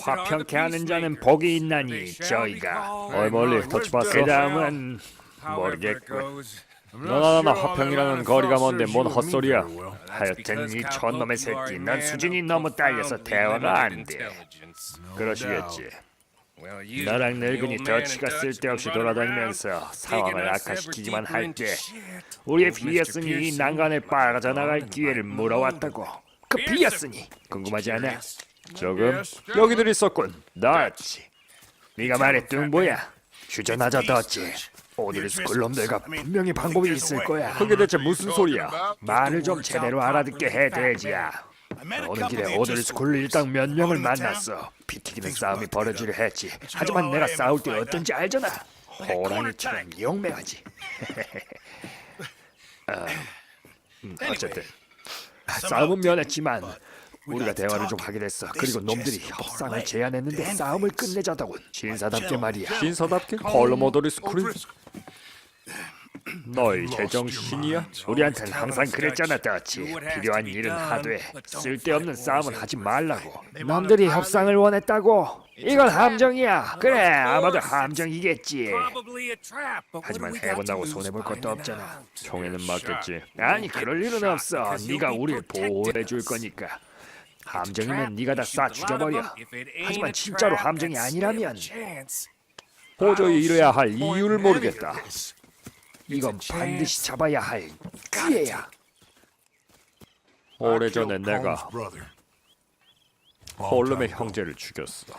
화평케 하는 자는 복이 있나니 저희가 어이 멀리 터치봤어? 그 다음은 모르겠군 너나나 화평이라는 거리가 먼데 뭔 헛소리야? 하여튼 이 촌놈의 새끼 넌 수준이 너무 딸려서 대화가 안 돼. 그러시겠지? 너랑 늙은이 더치가 쓸데없이 돌아다니면서 상황을 악화시키기만 할 때 우리의 비었으니 이 난간에 빠져나갈 기회를 물어왔다고. 그 비었으니. 궁금하지 않아? 조금 여기들 있었군. 너지. 네가 말했던 뭐야? 휴전하자 떴지. 오늘 스쿨놈들과 분명히 방법이 있을 거야. 그게 대체 무슨 소리야? 말을 좀 제대로 알아듣게 해 돼지야. 오는 길에 오늘 스쿨 일당 몇 명을 만났어. 피 튀기는 싸움이 벌어지려 했지. 하지만 내가 싸울 때 어떤지 알잖아. 호랑이처럼 용맹하지. 어, 음, 어쨌든. 싸움은 면했지만 우리가 대화를 좀 하게 됐어. 그리고 놈들이 협상을 제안했는데 싸움을 끝내자더군. 신사답게 말이야. 신사답게? 콜로모도리 스크린 너희 제정신이야? 우리한텐 항상 그랬잖아 더치. 필요한 일은 하되 쓸데없는 싸움은 하지 말라고. 남들이 협상을 원했다고. 이건 함정이야. 그래 아마도 함정이겠지. 하지만 해본다고 손해볼 것도 없잖아. 총에는 맞겠지. 아니 그럴 일은 없어. 네가 우리를 보호해 줄 거니까 함정이면 네가 다쏴 죽여버려. 하지만 진짜로 함정이 아니라면 도저히 이래야 할 이유를 모르겠다. 이건 반드시 잡아야 할 기회야. 오래전에 내가 콜룸의 형제를 죽였어.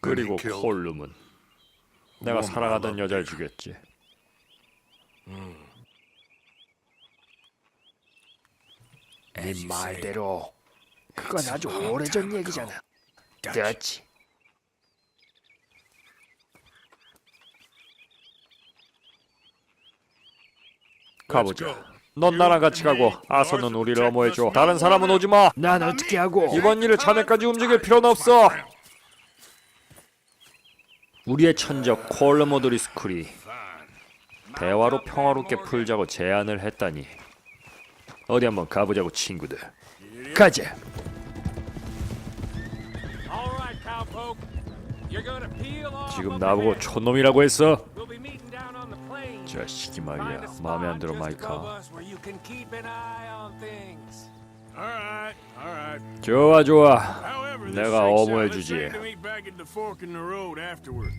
그리고 콜룸은 내가 사랑하던 여자를 죽였지 네 말대로. 그건 아주 오래전 얘기잖아. 그렇지. 가보자. 넌 나랑 같이 가고 아서는 우리를 어머해줘. 다른 사람은 오지 마. 난 어떻게 하고? 이번 일을 자네까지 움직일 필요는 없어. 우리의 천적 콜르모드리 스쿨이 대화로 평화롭게 풀자고 제안을 했다니 어디 한번 가보자고 친구들. 가자. 지금 나보고 촌놈이라고 했어? 자식이 말이야. 마음에 안 들어 마이카. 좋아 좋아. 내가 어머해주지.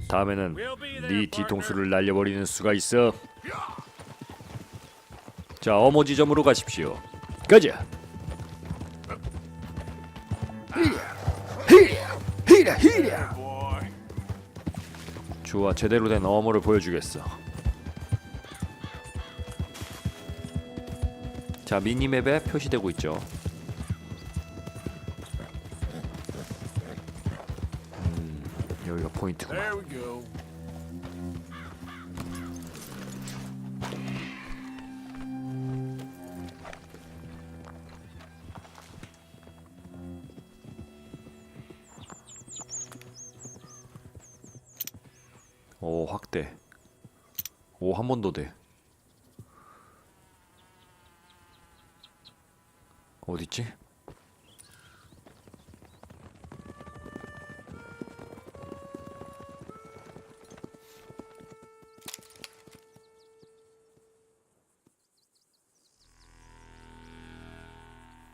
다음에는 네 뒤통수를 날려버리는 수가 있어 자 어머 지점으로 가십시오. 가자. 좋아 제대로 된 어머를 보여주겠어. 자 미니맵에 표시되고 있죠. 음, 여기가 포인트구나 한 번 더 돼. 어딨지?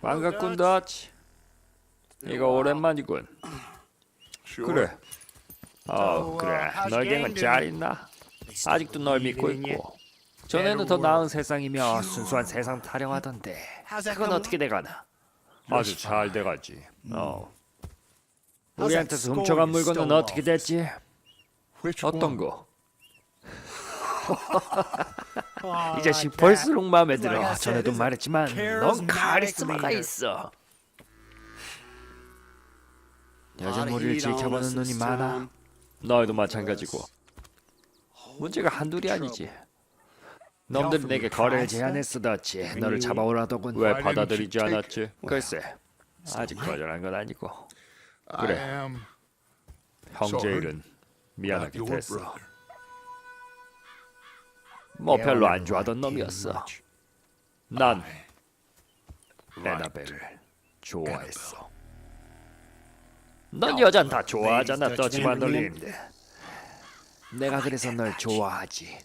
반갑군 다치. 이거 오랜만이군. 그래. 어 그래. 너희들은 잘 있나? 아직도 널 믿고 있고. 전에는 더 나은 세상이며 순수한 세상 타령하던데. 그건 어떻게 돼가나? 아주 잘 돼가지. 어. 우리한테서 훔쳐간 물건은 어떻게 됐지? 어떤 거? 이 자식 볼수록 마음에 들어. 전에도 말했지만 넌 카리스마가 있어. 여자 머리를 지켜보는 눈이 많아. 너희도 마찬가지고 문제가 한둘이 아니지. 놈들이 내게 거래를 제안했어 덧지. 너를 잡아오라더군. 왜 받아들이지 않았지? 글쎄 아직 거절한 건 아니고. 그래. 형제 일은 미안하게 됐어. 뭐 별로 안 좋아하던 놈이었어. 난 에나벨을 좋아했어. 넌 여잔 다 좋아하잖아, 더치 반돌린데. 내가 그래서 널 좋아하지.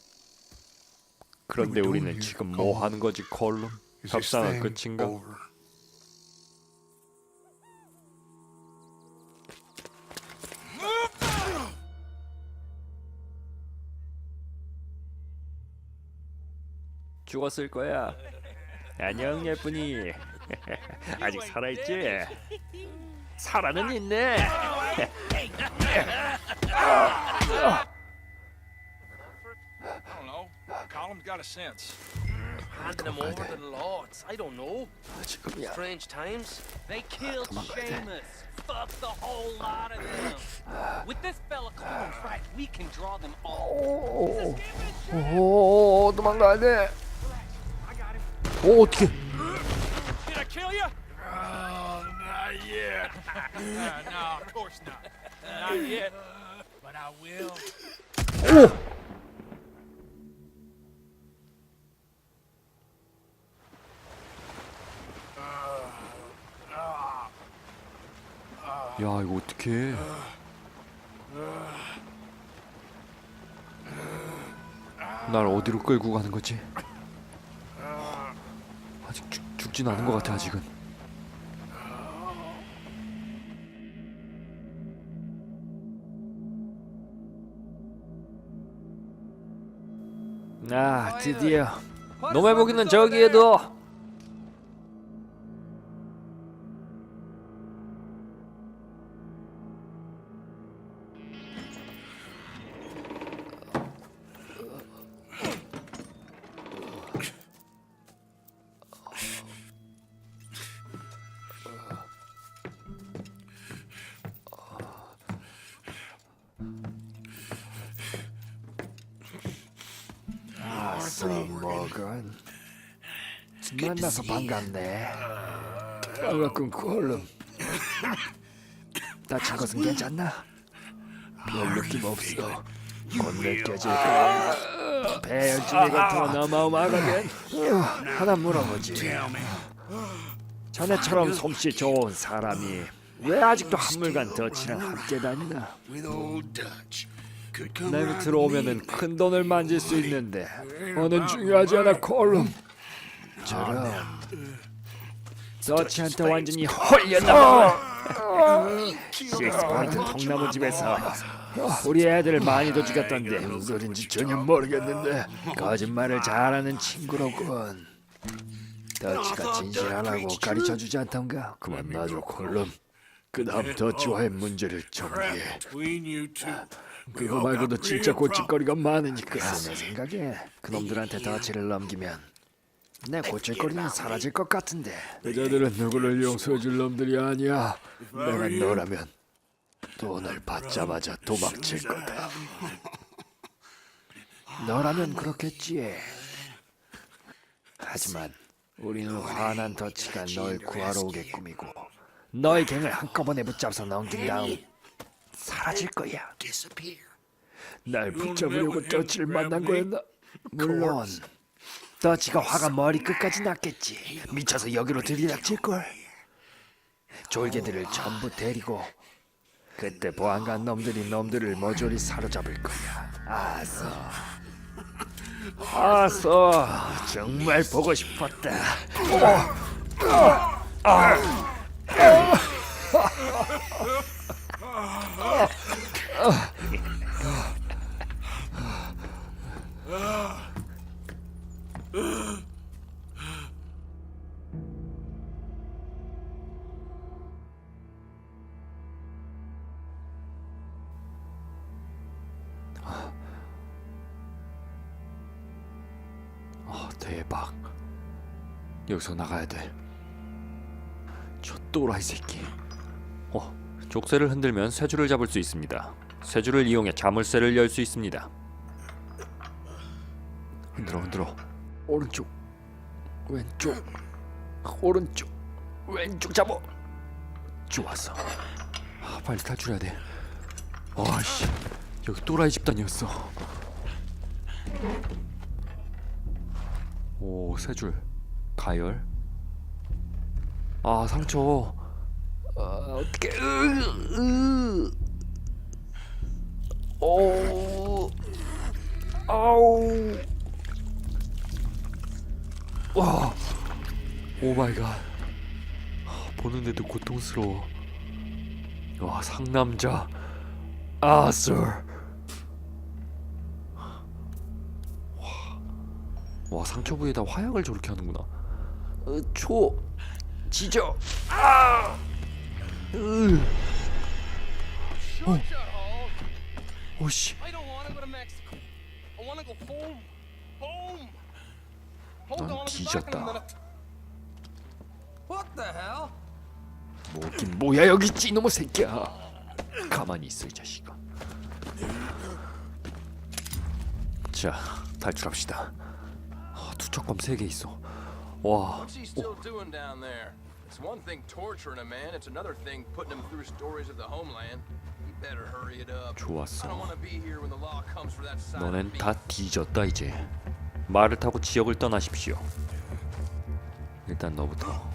그런데 우리는 지금 뭐 하는 거지, 콜룸? 협상은 끝인가? 죽었을 거야. 안녕 예쁜이. 아직 살아있지? 살아는 있네. got a sense. Handing them over to the lords. I don't know. 지금이야. Strange times. They killed Seamus. Fuck the whole lot of them. With this fella Colum's right, we can draw them all. 오, 도망가야 돼. 오, 어떻게? Did I kill you? Oh, not yet. no, of course not. Not yet. But I will. 야, 이거 어떡해? 날 어디로 끌고 가는 거지? 아직 죽, 죽진 않은 것 같아 아직은. 아, 드디어 놈의 무기는 저기에 둬. 먹은 만나서 반갑네. 반갑군 콜룸. 다친 것은 괜찮나? 별 느낌 없어. 곧 느껴질 거야. 배열중이가 더 어마어마하거든. 하나 물어보지. 자네처럼 솜씨 좋은 사람이 왜 아직도 한물간 더치랑 함께 다니나? 내 밑으로 오면은 큰 돈을 만질 수 있는데 어는 중요하지 않아 콜룸. 저런. 더치한테 완전히 홀렸나 봐 식스포인트 통나무 집에서 우리 애들 많이도 죽였던데. 무슨 소린지 전혀 모르겠는데 거짓말을 잘하는 친구로군. 더치가 진실하라고 가르쳐주지 않던가? 그만 놔줘 콜룸. 그 다음 더치와의 문제를 정리해 그거 말고도 진짜 고칠거리가 많으니까. 내 생각에. 그놈들한테 더치를 넘기면. 내 고칠거리는 사라질 것 같은데. 여자들은 누구를 용서해줄 놈들이 아니야. 내가 너라면 돈을 받자마자 도망칠 거다. 너라면 그렇겠지. 하지만 우리는 화난 더치가 널 구하러 오겠꿈이고 너의 갱을 한꺼번에 붙잡아서 넘긴 다음 사라질 거야. 날 붙잡으려고 더치를 만난 거였나? 물론 더치가 화가 머리 끝까지 났겠지. 미쳐서 여기로 들이닥칠 걸. 졸개들을 전부 데리고 그때 보안관 놈들이 놈들을 모조리 사로잡을 거야. 아서. 아서 정말 보고 싶었다. 아, 대박. 여기서 나가야 돼. 저 또라이 새끼. 어, 족쇄를 흔들면 새 줄을 잡을 수 있습니다. 새 줄을 이용해 자물쇠를 열 수 있습니다. 흔들어 흔들어. 오른쪽, 왼쪽, 오른쪽, 왼쪽 잡어. 좋았어. 아, 빨리 탈출해야 돼. 아씨, 여기 또라이 집단이었어. 오, 세 줄. 가열. 아 상처. 아, 어떻게? 오. 아우. 와. 오 마이 갓. 보는데도 고통스러워. 와 상남자. 아서. 와 상처 부위에다 화약을 저렇게 하는구나. 어, 초 지져. 아. 으. 어. 오씨. I don't want to go to Mexico. I want to go home. Home. Hold 넌 뒤졌다. minute. What the hell? 뭐긴 뭐야 여기 있지 이놈의 새끼야. 가만히 있어 이 자식아. 자 탈출합시다. 아, 투척검 3개 있어. 와. What's It's one thing torturing a man, it's another thing putting him through stories of the homeland. You better hurry it up. I don't 좋았어. want to be here when the law comes for that side 너넨. 다 뒤졌다 이제. 말을 타고 지역을 떠나십시오. 일단 너부터.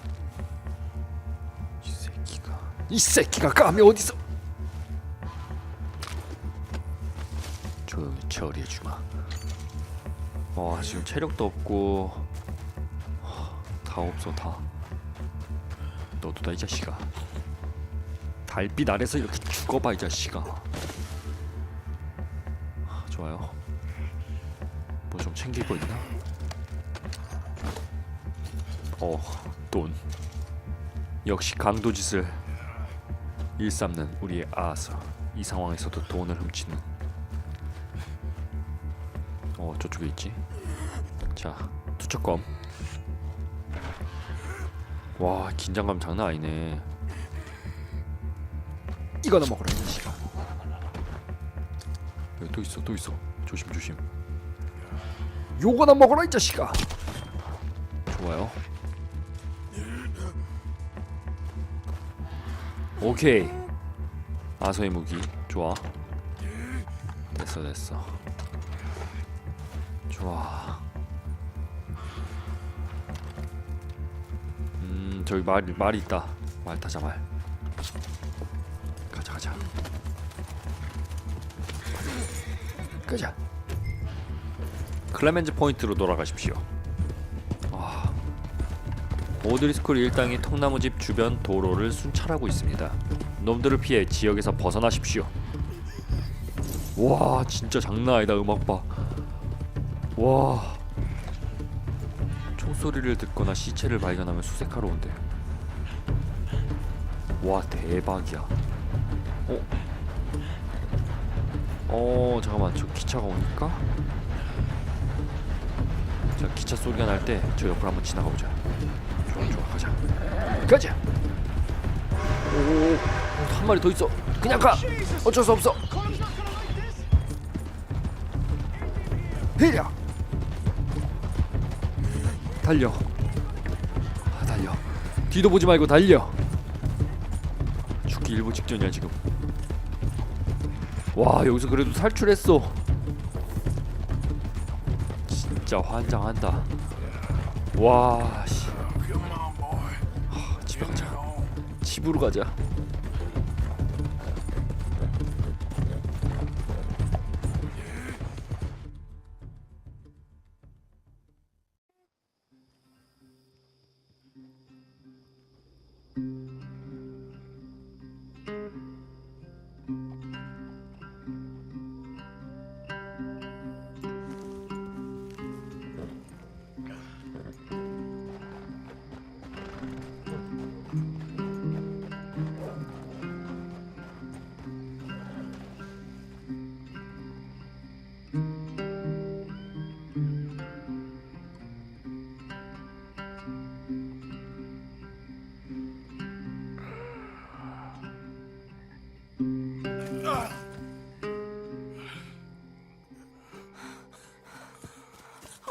이 새끼가. 이 새끼가 감히 어디서? 조용히 처리해 주마. 와 지금 체력도 없고 하, 다 없어 다. 너도 다 이 자식아. 달빛 아래서 이렇게 죽어봐 이 자식아. 아, 좋아요. 뭐 좀 챙길 거 있나? 어, 돈. 역시 강도 짓을 일삼는 우리의 아서. 이 상황에서도 돈을 훔치는. 어, 저쪽에 있지. 자, 투척검. 와, 긴장감 장난 아니네. 이거나 먹으라 이 자식아. 여기 또 있어, 또 있어. 조심 조심. 요거나 먹어라 이 자식아. 좋아요. 오케이. 아서의 무기 좋아. 됐어 됐어. 좋아. 저기 말 말이 있다. 말 타자 말. 가자 가자. 가자. 클레멘즈 포인트로 돌아가십시오. 아, 오드리스쿨 일당이 통나무집 주변 도로를 순찰하고 있습니다. 놈들을 피해 지역에서 벗어나십시오. 와, 진짜 장난 아니다 음악 봐. 와, 총소리를 듣거나 시체를 발견하면 수색하러 온대. 와, 대박이야. 어? 어, 잠깐만, 저 기차가 오니까? 자 기차 소리가 날 때 저 옆으로 한번 지나가 보자. 좋아 좋아 가자. 가자. 오한 마리 더 있어. 그냥 가. 어쩔 수 없어. 헤려. 달려. 아, 달려. 뒤도 보지 말고 달려. 죽기 일보 직전이야 지금. 와 여기서 그래도 탈출했어. 진짜 환장한다. 와, 씨. 하, 집에 가자. 집으로 가자.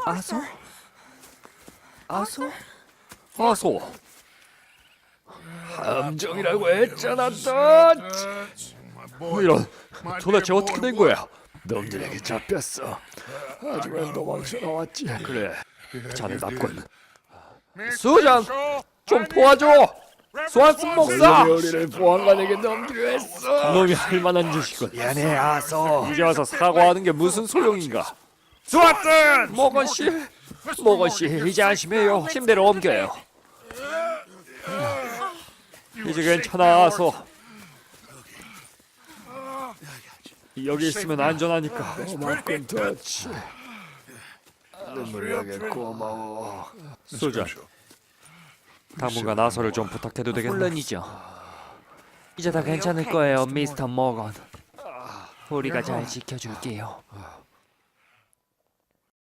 아소? 아소? 아소? 함정이라고 했잖아, 또. 이런 도대체 어떻게 된 거야? 놈들에게 잡혔어. 하지만 도망쳐 나왔지. 그래, 자네답군. 수장, 좀 도와줘. 스완슨 목사! 우리를 보안관에게 넘기려 했어. 놈이 할 만한 짓이군. 미안해 아서. 이제 와서 사과하는 게 무슨 소용인가? 스왓슨! 모건 씨, 모건 씨, 이제 안심해요. 침대로 옮겨요. 이제 괜찮아서 여기 있으면 안전하니까. 고맙군 터치. 눈물 나게 고마워. 수잔, 당분간 나서를 좀 부탁해도 되겠나? 물론이죠. 이제 다 괜찮을 거예요, 미스터 모건. 우리가 잘 지켜줄게요.